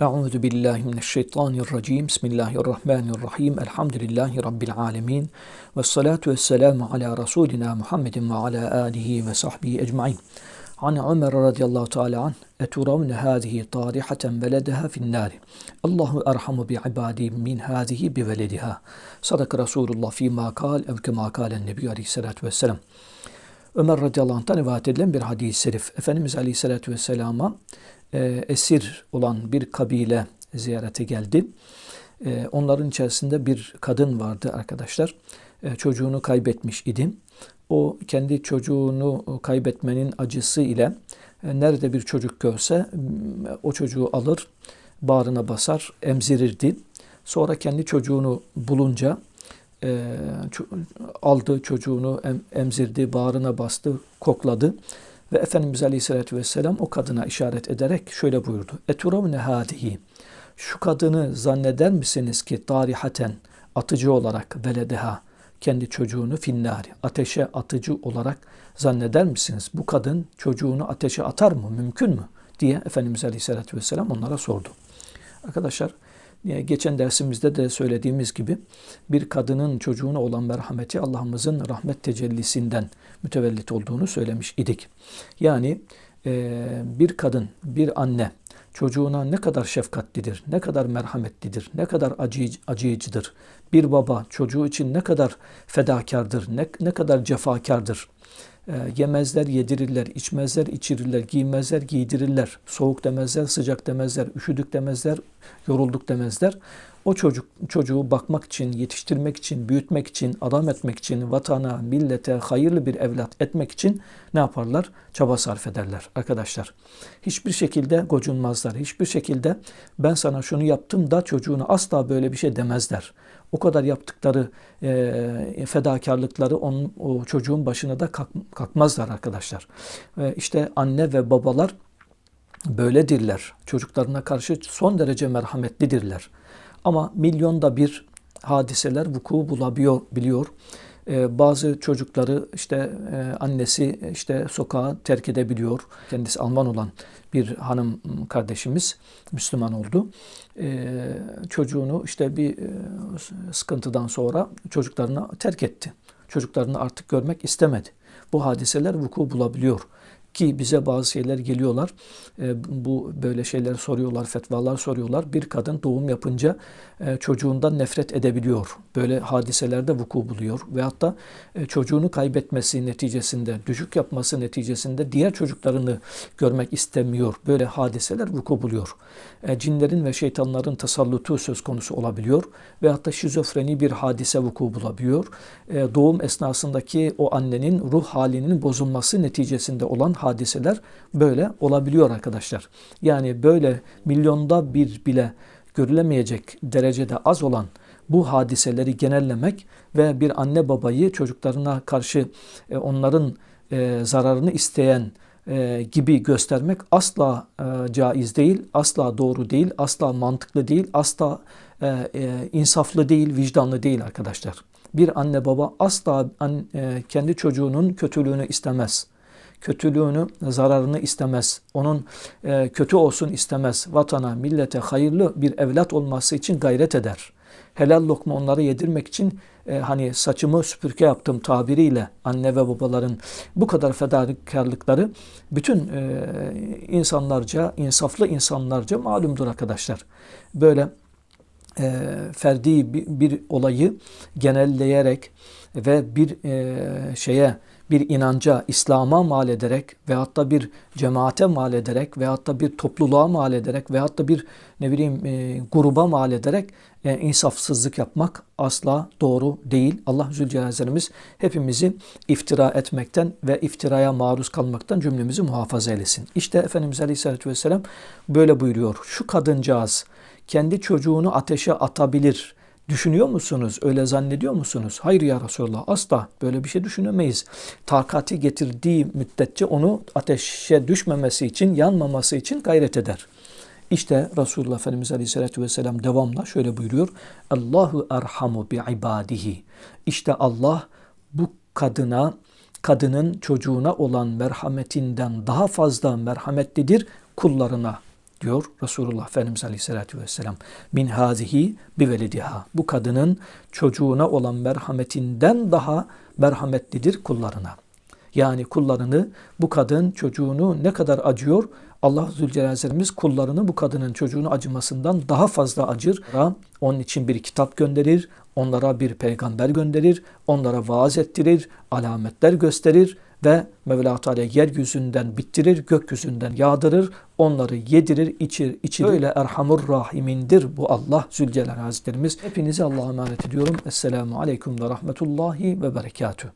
Euzu billahi mineşşeytanirracim. Bismillahirrahmanirrahim. Elhamdülillahi rabbil alamin. Ves salatu vesselamu ala rasulina Muhammedin ve ala alihi ve sahbihi ecmaîn. An Ömer radıyallahu teala an eturavne hâzihi tarihaten veledeha finnâri. Allahu erhamu bi ibadi min hâzihi bi velediha. Sadak Resulullah fîmâ kâl ev kemâ kâlen Nebi aleyhissalâtu vesselam. Ömer radıyallahu anh'tan rivayet edilen bir hadis-i şerif. Efendimiz aleyhissalâtu vesselama e, esir olan bir kabile ziyarete geldi. E, onların içerisinde bir kadın vardı arkadaşlar. E, çocuğunu kaybetmiş idi. O kendi çocuğunu kaybetmenin acısı ile nerede bir çocuk görse o çocuğu alır, bağrına basar, emzirirdi. Sonra kendi çocuğunu bulunca aldı çocuğunu em, emzirdi, bağrına bastı, kokladı. Ve Efendimiz Aleyhisselatü Vesselam o kadına işaret ederek şöyle buyurdu. Eturavne hadihi. Şu kadını zanneder misiniz ki tarihaten atıcı olarak veledeha kendi çocuğunu finnari ateşe atıcı olarak zanneder misiniz? Bu kadın çocuğunu ateşe atar mı? Mümkün mü? diye Efendimiz Aleyhisselatü Vesselam onlara sordu. Arkadaşlar geçen dersimizde de söylediğimiz gibi bir kadının çocuğuna olan merhameti Allah'ımızın rahmet tecellisinden mütevellit olduğunu söylemiş idik. Yani bir kadın, bir anne çocuğuna ne kadar şefkatlidir, ne kadar merhametlidir, ne kadar acıyıcıdır. Bir baba çocuğu için ne kadar fedakardır, ne, ne kadar cefakardır. E, yemezler yedirirler, içmezler içirirler, giymezler giydirirler, soğuk demezler, sıcak demezler, üşüdük demezler, yorulduk demezler. O çocuk çocuğu bakmak için, yetiştirmek için, büyütmek için, adam etmek için, vatana, millete hayırlı bir evlat etmek için ne yaparlar? Çaba sarf ederler arkadaşlar. Hiçbir şekilde gocunmazlar. Hiçbir şekilde ben sana şunu yaptım da çocuğuna asla böyle bir şey demezler. O kadar yaptıkları e, fedakarlıkları onun, o çocuğun başına da kalk, kalkmazlar arkadaşlar. E, işte anne ve babalar böyledirler. Çocuklarına karşı son derece merhametlidirler. Ama milyonda bir hadiseler vuku bulabiliyor. Biliyor. Ee, bazı çocukları işte e, annesi işte sokağa terk edebiliyor. Kendisi Alman olan bir hanım kardeşimiz Müslüman oldu. Ee, çocuğunu işte bir e, sıkıntıdan sonra çocuklarını terk etti. Çocuklarını artık görmek istemedi. Bu hadiseler vuku bulabiliyor ki bize bazı şeyler geliyorlar. E, bu böyle şeyler soruyorlar, fetvalar soruyorlar. Bir kadın doğum yapınca e, çocuğundan nefret edebiliyor. Böyle hadiselerde vuku buluyor. Ve hatta e, çocuğunu kaybetmesi neticesinde, düşük yapması neticesinde diğer çocuklarını görmek istemiyor. Böyle hadiseler vuku buluyor. E, cinlerin ve şeytanların tasallutu söz konusu olabiliyor. Ve hatta şizofreni bir hadise vuku bulabiliyor. E, doğum esnasındaki o annenin ruh halinin bozulması neticesinde olan hadiseler böyle olabiliyor arkadaşlar. Yani böyle milyonda bir bile görülemeyecek derecede az olan bu hadiseleri genellemek ve bir anne babayı çocuklarına karşı e, onların e, zararını isteyen e, gibi göstermek asla caiz değil, asla doğru değil, asla mantıklı değil, asla insaflı değil, vicdanlı değil arkadaşlar. Bir anne baba asla kendi çocuğunun kötülüğünü istemez kötülüğünü, zararını istemez. Onun e, kötü olsun istemez. Vatana, millete hayırlı bir evlat olması için gayret eder. Helal lokma onları yedirmek için e, hani saçımı süpürge yaptım tabiriyle anne ve babaların bu kadar fedakarlıkları bütün e, insanlarca, insaflı insanlarca malumdur arkadaşlar. Böyle e, ferdi bir, bir olayı genelleyerek ve bir e, şeye bir inanca, İslam'a mal ederek veyahut da bir cemaate mal ederek veyahut da bir topluluğa mal ederek veyahut da bir ne bileyim e, gruba mal ederek e, insafsızlık yapmak asla doğru değil. Allah Zülcelal'imiz hepimizi iftira etmekten ve iftiraya maruz kalmaktan cümlemizi muhafaza eylesin. İşte Efendimiz Aleyhisselatü Vesselam böyle buyuruyor. Şu kadıncağız kendi çocuğunu ateşe atabilir Düşünüyor musunuz? Öyle zannediyor musunuz? Hayır ya Resulallah asla böyle bir şey düşünemeyiz. Takati getirdiği müddetçe onu ateşe düşmemesi için, yanmaması için gayret eder. İşte Resulullah Efendimiz Aleyhisselatü Vesselam devamla şöyle buyuruyor. Allahu erhamu bi ibadihi. İşte Allah bu kadına, kadının çocuğuna olan merhametinden daha fazla merhametlidir kullarına diyor Resulullah Efendimiz Aleyhisselatü Vesselam. Min hazihi bi velidiha. Bu kadının çocuğuna olan merhametinden daha merhametlidir kullarına. Yani kullarını bu kadın çocuğunu ne kadar acıyor Allah Zülcelal'imiz kullarını bu kadının çocuğunu acımasından daha fazla acır. Onun için bir kitap gönderir, onlara bir peygamber gönderir, onlara vaaz ettirir, alametler gösterir ve Mevla Teala yeryüzünden bittirir, gökyüzünden yağdırır, onları yedirir, içir, içirir. Öyle Erhamur Rahimindir bu Allah Zülcelal Hazretlerimiz. Hepinizi Allah'a emanet ediyorum. Esselamu Aleyküm ve Rahmetullahi ve Berekatuhu.